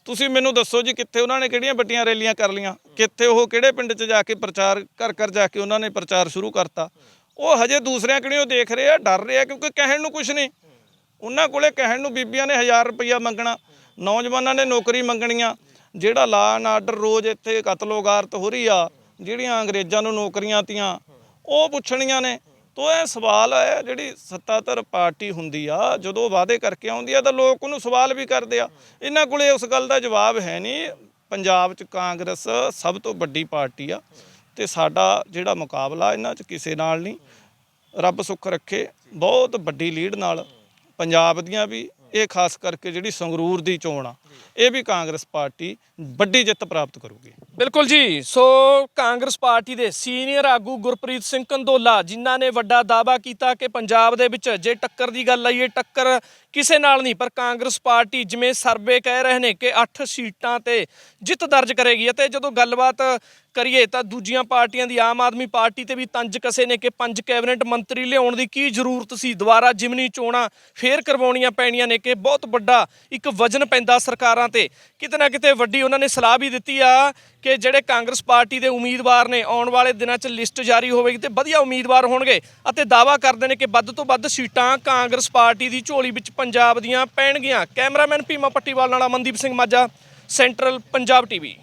ਤੁਸੀਂ ਮੈਨੂੰ ਦੱਸੋ ਜੀ ਕਿੱਥੇ ਉਹਨਾਂ ਨੇ ਕਿਹੜੀਆਂ ਵੱਡੀਆਂ ਰੈਲੀਆਂ ਕਰ ਲੀਆਂ ਕਿੱਥੇ ਉਹ ਕਿਹੜੇ ਪਿੰਡ 'ਚ ਜਾ ਕੇ ਪ੍ਰਚਾਰ, ਘਰ ਘਰ ਜਾ ਕੇ ਉਹਨਾਂ ਨੇ ਪ੍ਰਚਾਰ ਸ਼ੁਰੂ ਕਰਤਾ? ਉਹ ਹਜੇ ਦੂਸਰਿਆਂ ਕਿਹੜੀ ਉਹ ਦੇਖ ਰਹੇ ਆ, ਡਰ ਰਹੇ ਆ, ਕਿਉਂਕਿ ਕਹਿਣ ਨੂੰ ਕੁਝ ਨਹੀਂ। ਉਹਨਾਂ ਕੋਲੇ ਕਹਿਣ ਨੂੰ ਬੀਬੀਆਂ ਨੇ 1000 ਰੁਪਈਆ ਮੰਗਣਾ, ਨੌਜਵਾਨਾਂ ਨੇ ਨੌਕਰੀ ਮੰਗਣੀਆਂ। ਜਿਹੜਾ ਲਾ ਐਂਡ ਆਰਡਰ ਰੋਜ਼ ਇੱਥੇ ਕਤਲੋਗਾਰਤ ਹੋ ਰਹੀ ਆ, ਜਿਹੜੀਆਂ ਅੰਗਰੇਜ਼ਾਂ ਨੂੰ ਨੌਕਰੀਆਂ ਤੀਆਂ ਉਹ ਪੁੱਛਣੀਆਂ ਨੇ। ਤੋ ਇਹ ਸਵਾਲ ਹੈ, ਜਿਹੜੀ ਸੱਤਾਧਰ ਪਾਰਟੀ ਹੁੰਦੀ ਆ, ਜਦੋਂ ਵਾਅਦੇ ਕਰਕੇ ਆਉਂਦੀ ਆ, ਤਾਂ ਲੋਕ ਉਹਨੂੰ ਸਵਾਲ ਵੀ ਕਰਦੇ ਆ। ਇਹਨਾਂ ਕੋਲੇ ਉਸ ਗੱਲ ਦਾ ਜਵਾਬ ਹੈ ਨਹੀਂ, ਪੰਜਾਬ 'ਚ ਕਾਂਗਰਸ ਸਭ ਤੋਂ ਵੱਡੀ ਪਾਰਟੀ ਆ ਤੇ ਸਾਡਾ ਜਿਹੜਾ ਮੁਕਾਬਲਾ ਇਹਨਾਂ 'ਚ ਕਿਸੇ ਨਾਲ ਨਹੀਂ। ਰੱਬ ਸੁੱਖ ਰੱਖੇ, ਬਹੁਤ ਵੱਡੀ ਲੀਡ ਨਾਲ ਪੰਜਾਬ ਦੀਆਂ ਵੀ, ਇਹ ਖਾਸ ਕਰਕੇ ਜਿਹੜੀ ਸੰਗਰੂਰ ਦੀ ਚੋਣ ਆ। ਇਹ ਵੀ ਕਾਂਗਰਸ ਪਾਰਟੀ ਵੱਡੀ ਜਿੱਤ ਪ੍ਰਾਪਤ ਕਰੂਗੀ। ਬਿਲਕੁਲ ਜੀ, ਸੋ ਕਾਂਗਰਸ ਪਾਰਟੀ ਦੇ ਸੀਨੀਅਰ ਆਗੂ ਗੁਰਪ੍ਰੀਤ ਸਿੰਘ ਕੰਦੋਲਾ, ਜਿਨ੍ਹਾਂ ਨੇ ਵੱਡਾ ਦਾਅਵਾ ਕੀਤਾ ਕਿ ਪੰਜਾਬ ਦੇ ਵਿੱਚ ਜੇ ਟੱਕਰ ਦੀ ਗੱਲ ਆਈਏ, ਟੱਕਰ ਕਿਸੇ ਨਾਲ ਨਹੀਂ, ਪਰ ਕਾਂਗਰਸ ਪਾਰਟੀ ਜਿਵੇਂ ਸਰਵੇ ਕਹਿ ਰਹੇ ਨੇ ਕਿ 8 ਸੀਟਾਂ ਤੇ ਜਿੱਤ ਦਰਜ ਕਰੇਗੀ ਅਤੇ ਜਦੋਂ ਗੱਲਬਾਤ ਕਰੀਏ ਤਾਂ ਦੂਜੀਆਂ ਪਾਰਟੀਆਂ ਦੀ ਆਮ ਆਦਮੀ ਪਾਰਟੀ ਤੇ ਵੀ ਤੰਜ ਕਸੇ ਨੇ ਕਿ ਪੰਜ ਕੈਬਨਿਟ ਮੰਤਰੀ ਲਿਆਉਣ ਦੀ ਕੀ ਜ਼ਰੂਰਤ ਸੀ, ਦੁਬਾਰਾ ਜਿਮਨੀ ਚੋਣਾਂ ਫੇਰ ਕਰਵਾਉਣੀਆਂ ਪੈਣੀਆਂ ਨੇ ਕਿ ਬਹੁਤ ਵੱਡਾ ਇੱਕ ਵਜਨ ਪੈਂਦਾ ਸਰਕਾਰਾਂ ਤੇ। ਕਿਤੇ ਨਾ ਕਿਤੇ ਵੱਡੀ ਉਹਨਾਂ ਨੇ ਸਲਾਹ ਵੀ ਦਿੱਤੀ ਆ ਕਿ ਜਿਹੜੇ ਕਾਂਗਰਸ ਪਾਰਟੀ ਦੇ ਉਮੀਦਵਾਰ ਨੇ, ਆਉਣ ਵਾਲੇ ਦਿਨਾਂ 'ਚ ਲਿਸਟ ਜਾਰੀ ਹੋਵੇਗੀ ਤੇ ਵਧੀਆ ਉਮੀਦਵਾਰ ਹੋਣਗੇ ਅਤੇ ਦਾਅਵਾ ਕਰਦੇ ਨੇ ਕਿ ਵੱਧ ਤੋਂ ਵੱਧ ਸੀਟਾਂ ਕਾਂਗਰਸ ਪਾਰਟੀ ਦੀ ਝੋਲੀ ਵਿੱਚ ਪੰਜਾਬ ਦੀਆਂ ਪੈਣਗੀਆਂ। ਕੈਮਰਾਮੈਨ ਭੀਮਾ ਪੱਟੀਵਾਲ ਨਾਲ ਅਮਨਦੀਪ ਸਿੰਘ ਮਾਝਾ, ਸੈਂਟਰਲ ਪੰਜਾਬ ਟੀਵੀ।